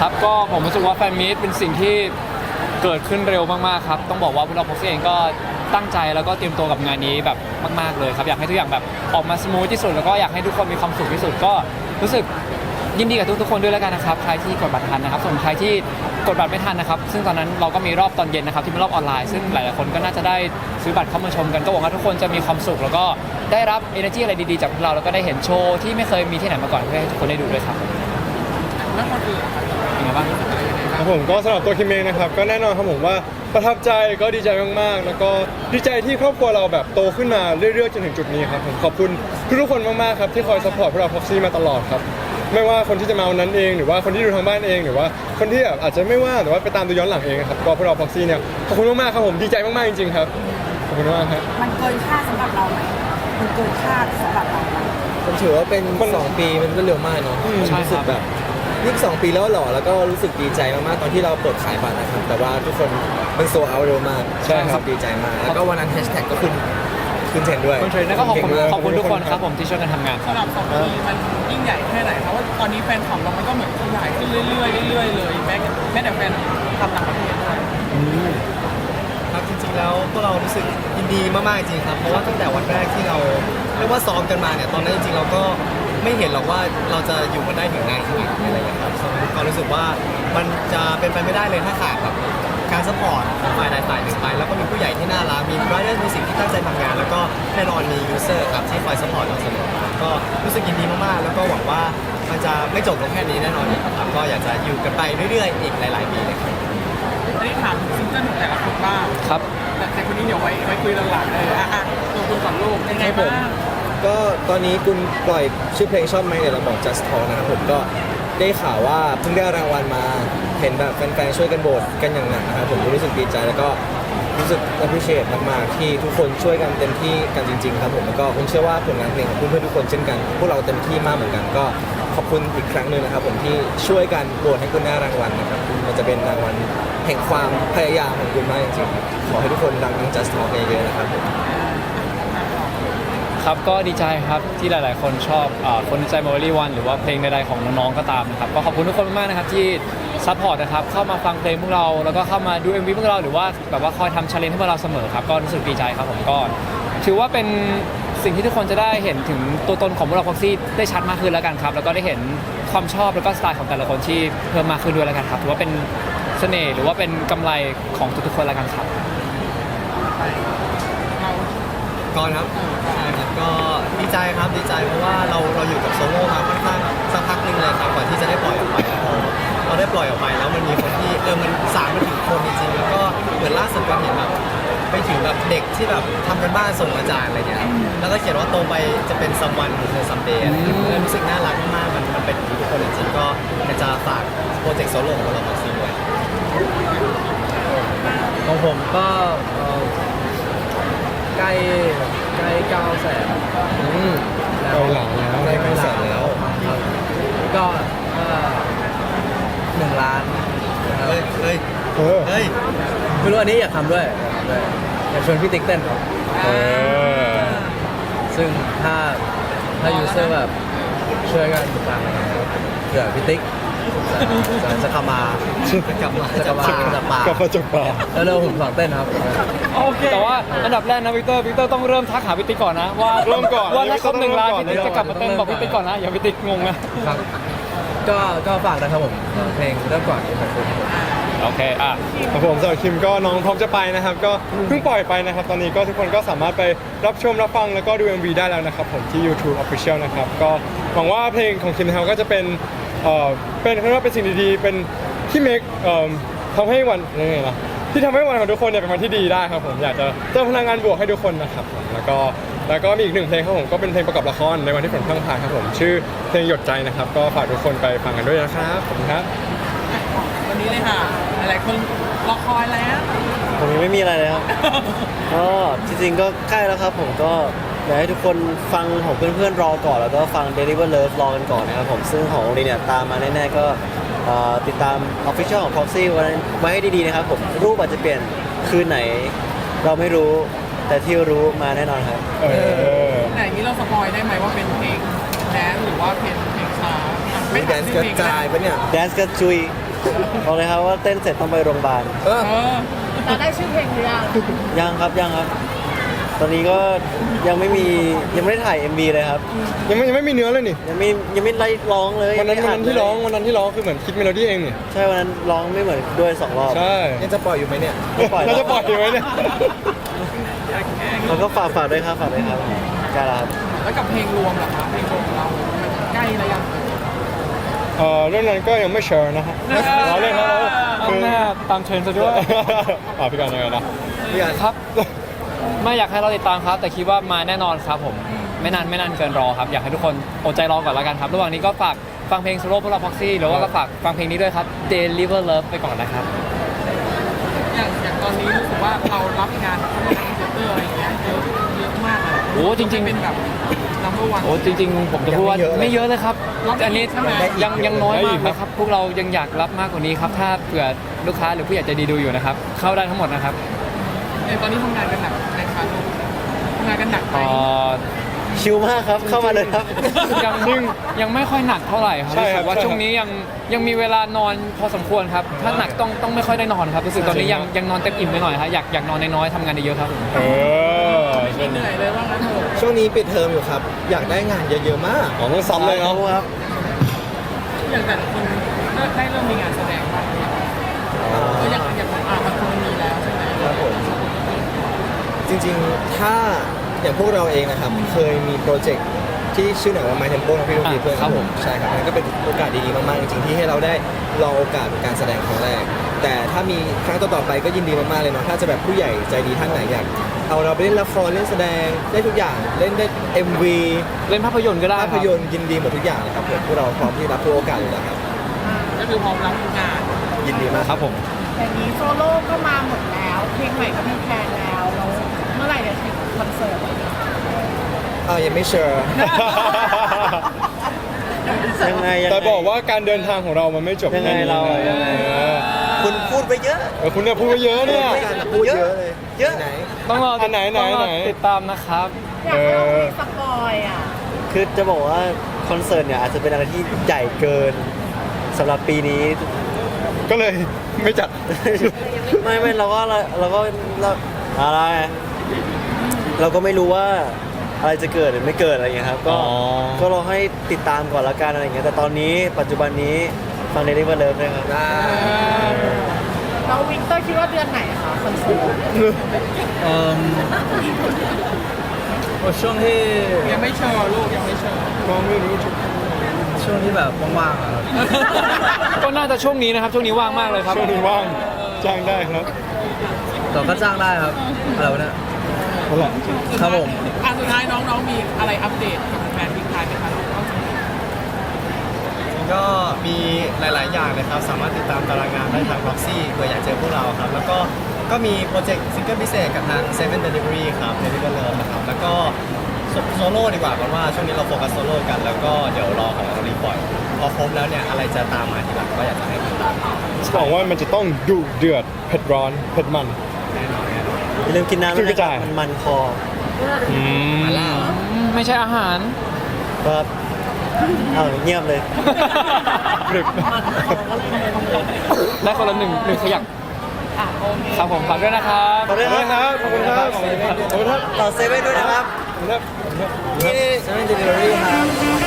ครับก็ผมรู้สึกว่าแฟนมีตเป็นสิ่งที่เกิดขึ้นเร็วมากๆครับ ต้องบอกว่าพวกเราพ็อกซี่เองก็ตั้งใจแล้วก็เตรียมตัวกับงานนี้แบบมาก ๆเลยครับอยากให้ทุกอย่างแบบออกมาสมูทที่สุดแล้วก็อยากให้ทุกคนมีความสุขที่สุดก็รู้สึกยินดีกับทุกๆคนด้วยแล้วกันนะครับใครที่กดบัตรทันนะครับ ส่วนใครที่กดบัตรไม่ทันนะครับ ซึ่งตอนนั้นเราก็มีรอบตอนเย็นนะครับที่เป็นรอบออนไลน์ซึ่งหลายๆคนก็น่าจะได้ซื้อบัตรเข้ามาชมกันก็หวังว่าทุกคนจะมีความสุข แล้วก็ได้รับ energy อะไรดีๆจากพวกเราแล้วก็ได้เห็นโชว์ที่ไม่เคยมีที่ไหนมาก่อนเพื่อให้ทุกคนได้ดูด้วยครับ แล้วคนอื่นนะครับเป็นไงบ้างครับผมก็สำหรับตัวคิมเองนะครับก็แน่นอนครับผมว่าประทับใจก็ดีใจมากๆ แล้วก็ดีใจที่ครอบครัวเราแบบโตขึ้นมาเรื่อยๆจนถึงจุดนี้ครับผมขอบคุณทุกๆคนมากๆครับที่คอยสปอร์ตพวกเราพ็อกซี่มาตลอดครับไม่ว่าคนที่จะมาวันนั้นเอง หรือว่าคนที่ดูทางบ้านเอง หรือว่าคนที่แบบอาจจะไม่ว่างหรือว่าไปตามดูย้อนหลังเองครับก็พวกเราพ็อกซี่เนี่ยขอบคุณมากๆครับผมดีใจมากๆจริงๆครับขอบคุณมากครับ มันเกินคาดสำหรับเราไหมมันเกินคาดสำหรับเราไหมผมถือว่าเป็น2ปีมันก็เร็วมากเนาะใช่ครับ รู้สึกแบบ นี่สองปีแล้วเหรอแล้วก็รู้สึกดีใจมากๆตอนที่เราเปิดขายบัตรนะครับ แต่ว่าทุกคนมันโซเอาเร็วมากใช่ครับสึกดีใจมาก แล้วก็วันนั้นแฮชแท็กก็ขึ้นขึ้นเทรนด์ด้วยคุณเทรนแล้วก็ขอบคุณเงมากขอบคุณทุกคนครับผมที่ช่วยกันทำงานครับสำหรับสองปีมันยิ่งใหญ่แค่ไหนครับว่าตอนนี้แฟนคลับเรามันก็เหมือนขยายขึ้นเรื่อยๆเรื่อยๆเลยแม้แม้แต่แฟนคลับต่างประเทศด้วยครับจริงๆแล้วพวกเรารู้สึกยินดีมากๆจริงๆครับเพราะว่าตั้งแต่วันแรกที่เราเรียกว่าซ้อมกันมาเนี่ยตอนนั้นจริงๆเราก็ ไม่เห็นหรอกว่าเราจะอยู่กันได้ถึงนานขนาดนี้อะไรอย่างเงี้ยครับก็รู้สึกว่ามันจะเป็นไปไม่ได้เลยถ้าขาดแบบการสปอร์ตของฝ่ายใดฝ่ายหนึ่งไป แล้วก็มีผู้ใหญ่ที่น่ารัก มีไรเดอร์มีสิ่งที่ตั้งใจทำงาน แล้วก็แน่นอนมียูเซอร์ครับที่คอยสปอร์ตเราเสมอก็รู้สึกยินดีมากๆ แล้วก็หวังว่ามันจะไม่จบลงแค่นี้แน่นอนครับก็อยากจะอยู่กันไปเรื่อยๆ อีกหลาย ๆ ปีเลยครับอันนี้ถามถึงซิงเกิลของแต่ละคนบ้างครับแต่แต่คนนี้เดี๋ยวไว้ไว้คุยหลังๆเลยอะอะตัวคุณก่อนลูกยังไงบ้าง ก็ตอนนี้คุณปล่อยชื่อเพลงชอบไหมเนี่ยวเราบอก just talk นะครับผมก็ได้ข่าวว่าเพิ่งได้รางวัลมา เห็นแบบแฟนๆช่วยกันโหวตกันอย่างหนักนะครับผมก็รู้สึกดีใจแล้วก็รู้สึก appreciate มากๆที่ทุกคนช่วยกันเต็มที่กันจริงๆครับผมแล้วก็ผมเชื่อว่าผลงานเพลงของเพื่อนๆทุกคนเช่นกันพวกเราเต็มที่มากเหมือนกันก็ขอบคุณอีกครั้งหนึ่งนะครับผมที่ช่วยกันโหวตให้คุณได้รางวัลนะครับมันจะเป็นรางวัลแห่งความพยายามของคุณมากจริงๆครับขอให้ทุกคนดังทั้ง just talk เยอะๆนะครับผม ครับก็ดีใจครับที่หลาย ๆ คนชอบอคนใจมอรี่วันหรือว่าเพลงใดๆของน้อง ๆ ก็ตามนะครับก็ขอบคุณทุกคนมาก ๆ นะครับที่ซัพพอร์ตนะครับเข้ามาฟังเพลงพวกเรา แล้วก็เข้ามาดู MV พวกเราหรือว่าแบบว่าคอยทำชาเลนจ์ให้พวกเราเสมอครับก็รู้สึกดีใจครับผมก็ถือว่าเป็นสิ่งที่ทุกคนจะได้เห็นถึงตัวตนของพวกเราพ็อกซี่ได้ชัดมากขึ้นแล้วกันครับแล้วก็ได้เห็นความชอบแล้วก็สไตล์ของแต่ละคนที่เพิ่มมากขึ้นด้วยแล้วกันครับถือว่าเป็นเสน่ห์หรือว่าเป็นกำไรของทุกๆคนแล้วกันครับเราก่อนครับ ก็ดีใจครับดีใจเพราะว่าเราเราอยู่กับโซโล่มาค่อนข้างสักพักหนึ่งเลยครับก่อนที่จะได้ปล่อยออกไปพอเราได้ปล่อยออกไปแล้วมันมีคนที่เออมันสารมันถึงคนจริงๆแล้วก็เหมือนล่าสุดก็เห็นแบบไปถึงแบบเด็กที่แบบทำกันบ้านส่งอาจารย์อะไรเงี้ยแล้วก็เขียนว่าโตไปจะเป็นซัมวันหรือซัมเดย์อะไรเงี้ยรู้สึกน่ารักมากๆมันมันเป็นทุกคนจริงๆก็อยากจะฝากโปรเจกต์โซโล่ของเราของซีด้วยของผมก็เอ่ ล้ใกล้เก้าแสนอืมแล้วเอาหลังแล้วใกล้เก้าแสนแล้วครับก็เอ่อหนึ่งล้านนะครับเฮ้ยเฮ้ยเออเฮ้ยไม่รู้อันนี้อยากทำด้วยอยากทำด้วยอยากชวนพี่ติ๊กเต้นครับเออซึ่งถ้าถ้ายูเซอร์แบบช่วยกันฟังนะครับเผื่อพี่ติ๊ก จะจะจะเข้ามาจะกลับมาจะเข้ามาจะปากกับประจบปากแล้วเร็วผมสอนเต้นครับโอเคแต่ว่าอันดับแรกนะวิกเตอร์วิกเตอร์ต้องเริ่มทักหาพี่ติ๊กก่อนนะว่าเริ่มก่อนว่าถ้าครบหนึ่งล้านพี่ติ๊กเริ่มก่อนจะกลับมาเต้นบอกพี่ติ๊กก่อนนะอย่าพี่ติ๊กงงนะครับก็ก็ฝากนะครับผมเพลงเริ่มก่อนขอบคุณโอเคอะครับผมสำหรับคิมก็น้องพร้อมจะไปนะครับ ก็เพิ่งปล่อยไปนะครับ ตอนนี้ก็ทุกคนก็สามารถไปรับชมรับฟังแล้วก็ดู MV ได้แล้วนะครับผมที่ YouTube Official นะครับ ก็หวังว่าเพลงของคิมนะครับก็จะเป็น เอ่อเป็นเขาเรียกว่าเป็นสิ่งดีๆ เป็นที่ make เอ่อทำให้วันยังไงล่ะที่ทำให้วันของทุกคนเนี่ยเป็นวันที่ดีได้ครับผมอยากจะเติมพลังงานบวกให้ทุกคนนะครับผมแล้วก็แล้วก็มีอีกหนึ่งเพลงครับผมก็เป็นเพลงประกอบละครในวันที่ฝนพรังพรายครับผมชื่อเพลงหยดใจนะครับ ก็ฝากทุกคนไปฟังกันด้วยนะครับขอบคุณครับวันนี้เลยค่ะ หลายๆคนรอคอยแล้ว ผมยังไม่มีอะไรเลยครับ ก็จริงๆก็ใกล้แล้วครับ ผมก็ อยากให้ทุกคนฟังของเพื่อนๆรอก่อนแล้วก็ฟัง Deliver Love รอกันก่อนนะครับผมซึ่งของโรงเรียนเนี่ยตามมาแน่ๆก็เอ่อติดตาม Official ของ Proxy ไว้ไว้ให้ดีๆนะครับผมรูปอาจจะเปลี่ยนคืนไหน เราไม่รู้แต่ที่รู้มาแน่นอนครับ เออ แต่อย่างนี้เราสปอยได้ไหมว่าเป็นเพลงแดนซ์หรือว่าเพลงเพลงช้าอะมีแดนซ์กระจายปะเนี่ย Dance กับจุยบอกเลยครับว่าเต้นเสร็จต้องไปโรงพยาบาล เออเออ เราได้ชื่อเพลงหรือยังยังครับยังครับ ตอนนี้ก็ยังไม่มียังไม่ได้ถ่าย MV เลยครับ ยังไม่ยังไม่มีเนื้อเลยนี่ยังไม่ยังไม่ได้ร้องเลยวันนั้นยังวันไม่นั้นที่ดเลยร้องวันนั้นที่ร้องคือเหมือนคิดเมโลดี้เองนี่ใช่วันนั้นร้องไม่เหมือนด้วยสองรอบ ใช่ยังจะปล่อยอยู่ไหมเนี่ย ไม่ปล่อยเราจะปล่อยอยู่ไหมเนี่ยแล้วก็ฝากฝากด้วยครับฝากด้วยครับกล้าแล้วครับแล้วกับเพลงรวมล่ะคะเพลงรวมของเรามันใกล้แล้วยัง เออเรื่องนั้นก็ยังไม่เชิญนะฮะเราเล่นครับเอาหน้าตามเทรนด์ซะด้วย อ่าพี่การยังไงนะ พี่การครับ ไม่อยากให้เราติดตามครับ แต่คิดว่ามาแน่นอนครับผม ไม่นานไม่นานเกินรอครับ อยากให้ทุกคนอดใจรอก่อนแล้วกันครับ ระหว่างนี้ก็ฝากฟังเพลงโซโล่พวกเราพ็อกซี่หรือว่าก็ฝากฟังเพลงนี้ด้วยครับ Deliver Love ไปก่อนนะครับ อย่างอย่างตอนนี้รู้สึกว่าเรารับงานเข้ามาในคอมพิวเตอร์อะไรอย่างเงี้ยเยอะเยอะมากเลยโอ้จริงๆ เป็นแบบ number one โอ้จริง ๆ ผมจะพูดว่ายังไม่ไม่เยเยอะอะเลยครับ รับได้อันนี้อีกใช่ไหม ยังยังน้อยมากนะครับ พวกเรายังอยากรับมากกว่านี้ครับ ถ้าเผื่อลูกค้าหรือผู้ใหญ่ใจดีดูอยู่นะครับ เข้าได้ทั้งหมดนะครับ เออตอนนี้ทำงานกันหนักในคาร์ททำ งานกันหนักไหม เอ่อชิลมากครับเข้ามาเลยครับ ยังยังยังไม่ค่อยหนักเท่าไหร่ครับใช่รู้ครัสึบกว่าใช่ครับช่วงนี้ยังยังมีเวลานอนพอสมควรครับ ถ้าหนักต้องต้องไม่ค่อยได้นอนครับรู้สึกตอนนี้ยังยังนอนเต็มอิ่มไปหน่อยครับอยากอยากนอนน้อยๆทำงานเยอะๆครับเออไม่เหนื่อยเลยว่างั้นเถอะช่วงนี้ปิดเทอมอยู่ครับ อยากได้งานเยอะๆมาก ของต้องซ้ำเลยเนาะครับอย่างแต่ละคนได้เริ่มมีงานแสดงบ้างหรือยังเอออย่างอย่ จริงๆ ถ้าอย่างพวกเราเองนะครับ เคยมีโปรเจกต์ที่ชื่อหนังว่า My Tempo นะพี่ลูกดีอะเพื่อนครับผม ใช่ครับนั่นก็เป็นโอกาสดีๆ มากๆ จริงๆ ที่ให้เราได้ลองโอกาสในการแสดงครั้งแรก แต่ถ้ามีครั้งต่อๆไปก็ยินดีมากๆ เลยเนาะ ถ้าจะแบบผู้ใหญ่ใจดีท่านไหนอยากเอาเราไปเล่นละครเล่นแสดงได้ทุกอย่าง เล่นได้ MV เล่นภาพยนตร์ก็ได้คภารับ พยนตร์ยินดีหมดทุกอย่างเลยครับผมพวกเราพร้อมที่รับทุกโอกาสอยู่แล้วครับ ก็คือพร้อมรับงานยินดีมากครับผม อย่างนี้โซโล่ก็มาหมดแล้ว เพลงใหม่ก็มีแพลนแล้วแล้วเมื่อไหร่จะถึงคอนเสิร์ตเออยังไม่เชื่อ ยังไงยังไง แต่บอกว่าการเดินทางของเรามันไม่จบยังไงแค่นี้เรานะยังไง เออคุณพูดไปเยอะ เออคุณเนี่ยพูดไปเยอะเนี่ยพูดเยอะเลยเยอะ ไหน ต้องรออันไหนไหนต้องรอไหน ติดตามนะครับ อยากให้เรามีสปอยอะคือจะบอกว่าคอนเสิร์ตเนี่ยอาจจะเป็นอะไรที่ใหญ่เกินสำหรับปีนี้ ก็เลยไม่จัด ไม่ไม่เราก็เราก็เราอะไร เราก็ไม่รู้ว่าอะไรจะเกิดหรือไม่เกิดอะไรอย่างเงี้ยครับ ก็อ๋อ ก็เราให้ติดตามก่อนละกันอะไรอย่างเงี้ยแต่ตอนนี้ปัจจุบันนี้ฟังเดลิเวอร์เลิฟด้วยครับได้แล้ววิกเตอร์คิดว่าเดือนไหนคะคอนเสิร์ตเอ่มโอ้ช่วงที่ยังไม่เชิญลูกยังไม่เชิญก็ไม่รู้จะช่วงที่แบบว่างๆอะครับก็น่าจะช่วงนี้นะครับ ช่วงนี้ว่างมากเลยครับ ช่วงนี้ว่างจ้างได้ครับเราก็จ้างได้ครับอะไรวะเนี่ย นั่นแหละ ครับผม อะสุดท้ายน้องๆมีอะไรอัปเดตกับแฟนพิกไทยไหมคะน้องก็มีหลาย ๆ อย่างเลยครับ สามารถติดตามตารางงานได้ทาง Proxy เผื่ออยากเจอพวกเราครับ แล้วก็ก็มีโปรเจกต์ซิงเกิลพิเศษกับทาง Seven Delivery ครับ Deliver Love นะครับ แล้วก็โซโล่ดีกว่าเพราะว่าช่วงนี้เราโฟกัสโซโล่กัน แล้วก็เดี๋ยวรอของเรารีปล่อย พอครบแล้วเนี่ย อะไรจะตามมาทีหลังก็อยากจะให้ติดตาม หวังว่ามันจะต้องดุเดือดเผ็ดร้อนเผ็ดมันแน่น อนแน่นอนอย่าลืมกินน้ำขึ้ด้วยนกนะระครัจายบมันมันคออืมมาล่าอืมไม่ใช่อาหาร ครับอ้าวเงียบเลยกรึบได้คนละหนึ่งหนึ่งขยักครับผมฝากด้วยนะครับขอบคุณครับขอบคุณครับขอบคุณครับขอบคุณครับต่อเซเว่นด้วยนะครับขอบคุณครับเซเว่นเดลิเวอรี่ครับ